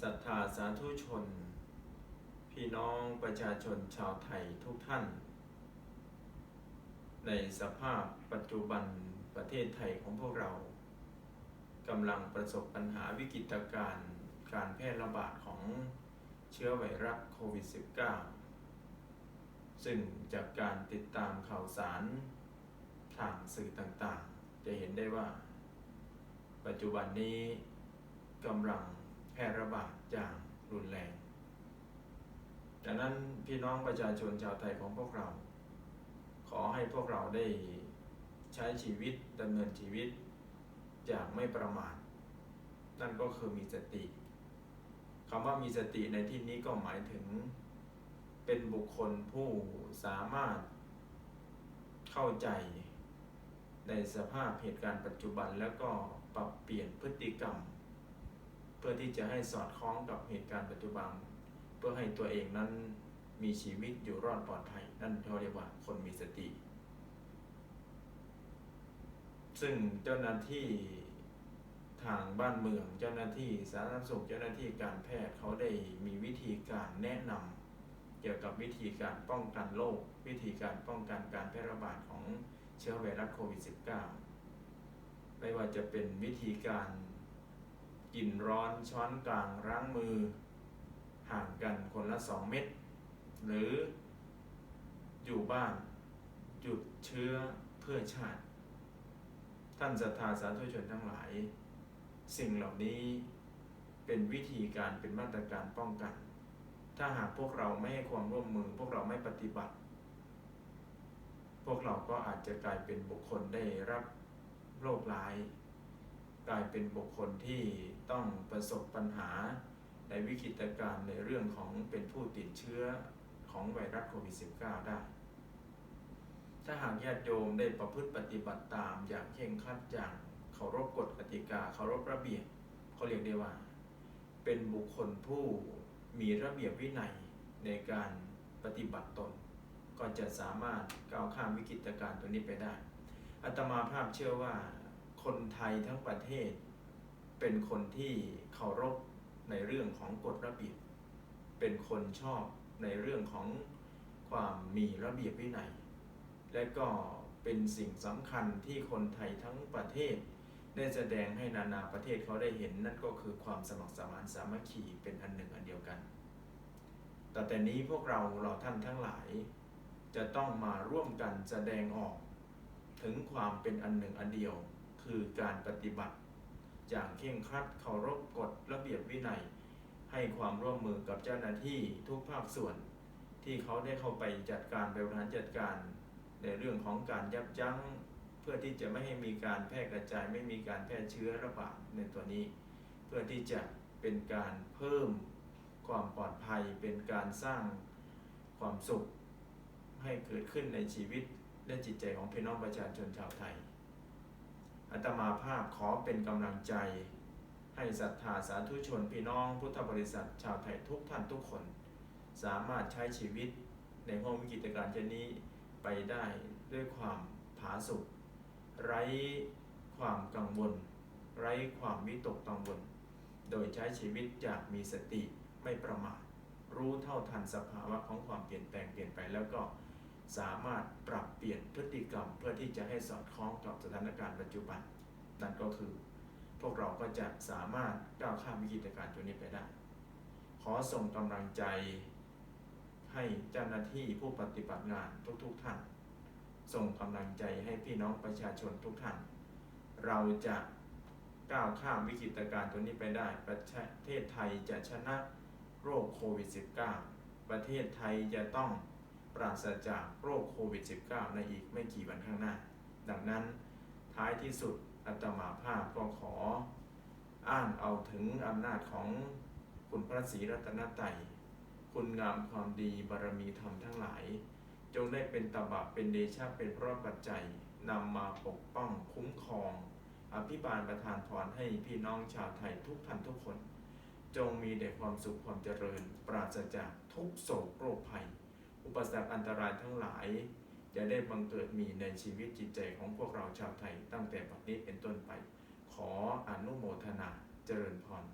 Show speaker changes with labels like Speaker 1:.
Speaker 1: ศรัทธาสาธุชน พี่น้องประชาชนชาวไทยทุกท่าน ในสภาพปัจจุบันประเทศไทยของพวกเรากำลังประสบปัญหาวิกฤตการณ์การแพร่ระบาดของเชื้อไวรัสโควิด -19 ซึ่งจากการติดตามข่าวสารทางสื่อต่างๆ จะเห็นได้ว่า ปัจจุบันนี้กำลัง ร่ระบาดอย่างรุนแรงดังนั้นพี่น้องประชาชนชาวไทยของพวกเรา ขอให้พวกเราได้ใช้ชีวิตดำเนินชีวิตอย่างไม่ประมาทนั่นก็คือมีสติคำว่ามีสติในที่นี้ก็หมายถึงเป็นบุคคลผู้สามารถเข้าใจในสภาพเหตุการณ์ปัจจุบันแล้วก็ปรับเปลี่ยนพฤติกรรม เพื่อที่จะให้สอดคล้องกับเหตุการณ์ปัจจุบัน เพื่อให้ตัวเองนั้นมีชีวิตอยู่รอดปลอดภัย นั่นเขาเรียกว่าคนมีสติ ซึ่งเจ้าหน้าที่ทางบ้านเมืองเจ้าหน้าที่สาธารณสุขเจ้าหน้าที่การแพทย์เขาได้มีวิธีการแนะนำเกี่ยวกับวิธีการป้องกันโรควิธีการป้องกันการแพร่ระบาดของเชื้อไวรัสโควิด -19 ไม่ว่าจะเป็นวิธีการ กินร้อนช้อนกลางล้างมือ ห่างกันคนละ 2 เมตรหรือ อยู่บ้านหยุดเชื้อเพื่อชาติ ท่านศรัทธาสาธุชนทั้งหลาย สิ่งเหล่านี้เป็นวิธีการเป็นมาตรการป้องกัน ถ้าหากพวกเราไม่ให้ความร่วมมือ พวกเราไม่ปฏิบัติ พวกเราก็อาจจะกลายเป็นบุคคลได้รับโรคร้าย กลายเป็นบุคคลที่ต้องประสบปัญหาในวิกฤตการณ์ในเรื่องของเป็นผู้ติดเชื้อของไวรัสโควิด -19 ได้ ถ้าหากญาติโยมได้ประพฤติปฏิบัติตามอย่างเคร่งครัดอย่างเคารพกฎกติกาเคารพระเบียบเขาเรียกได้ว่า เป็นบุคคลผู้มีระเบียบวินัยในการปฏิบัติตน ก็จะสามารถก้าวข้ามวิกฤตการณ์ตัวนี้ไปได้อาตมาภาพเชื่อว่า คนไทยทั้งประเทศ เป็นคนที่เคารพในเรื่องของกฎระเบียบ เป็นคนชอบในเรื่องของความมีระเบียบวินัย และก็เป็นสิ่งสำคัญที่คนไทยทั้งประเทศ ได้แสดงให้นานาประเทศเขาได้เห็นนั่นก็คือความสมัครสมานสามัคคีเป็นอันหนึ่งอันเดียวกันแต่แต่นี้พวกเราเราท่านทั้งหลาย จะต้องมาร่วมกันแสดงออก ถึงความเป็นอันหนึ่งอันเดียว คือการปฏิบัติ อย่างเคร่งครัดเคารพกฎระเบียบวินัย ให้ความร่วมมือกับเจ้าหน้าที่ทุกภาคส่วน ที่เขาได้เข้าไปจัดการบริหารจัดการ ในเรื่องของการยับยั้ง เพื่อที่จะไม่ให้มีการแพร่กระจายไม่มีการแพร่เชื้อระบาดในตัวนี้ เพื่อที่จะเป็นการเพิ่มความปลอดภัยเป็นการสร้างความสุขให้เกิดขึ้นในชีวิตและจิตใจของพี่น้องประชาชนชาวไทย อาตมาภาพขอเป็นกำลังใจ ให้ศรัทธาสาธุชนพี่น้องพุทธบริษัทชาวไทยทุกท่านทุกคน สามารถใช้ชีวิตในห้องวิกฤตการเช่นนี้ไปได้ด้วยความผาสุกไร้ความกังวล ไร้ความวิตกกังวล โดยใช้ชีวิตอย่างมีสติไม่ประมาทรู้เท่าทันสภาวะของความเปลี่ยนแปลงเปลี่ยนไปแล้วก็ สามารถปรับเปลี่ยนพฤติกรรมเพื่อที่จะให้สอดคล้องกับสถานการณ์ปัจจุบัน นั่นก็คือ พวกเราก็จะสามารถก้าวข้ามวิกฤตการณ์ตัวนี้ไปได้ ขอส่งกำลังใจให้เจ้าหน้าที่ผู้ปฏิบัติงานทุกๆทท่าน ส่งกำลังใจให้พี่น้องประชาชนทุกท่าน เราจะก้าวข้ามวิกฤตการณ์ตัวนี้ไปได้ ประเทศไทยจะชนะโรคโควิด -19 ประเทศไทยจะต้อง ปราศจากโรคโควิด -19 ในอีกไม่กี่วันข้างหน้า ดังนั้นท้ายที่สุดอาตมาภาพก็ขอ อ้างเอาถึงอำนาจของคุณพระศรีรัตนตรัยคุณงามความดีบารมีธรรมทั้งหลาย จงได้เป็นตบะเป็นเดชะเป็นพระปัจจัยนำมาปกป้องคุ้มครอง อภิบาลประทานพรให้พี่น้องชาวไทยทุกท่านทุกคน จงมีแต่ความสุขความเจริญ ปราศจากทุกโศกโรคภัย อุปสรรคอันตรายทั้งหลาย จะได้บังเกิดมีในชีวิตจิตใจของพวกเราชาวไทย ตั้งแต่บัดนี้เป็นต้นไป ขออนุโมทนาเจริญพร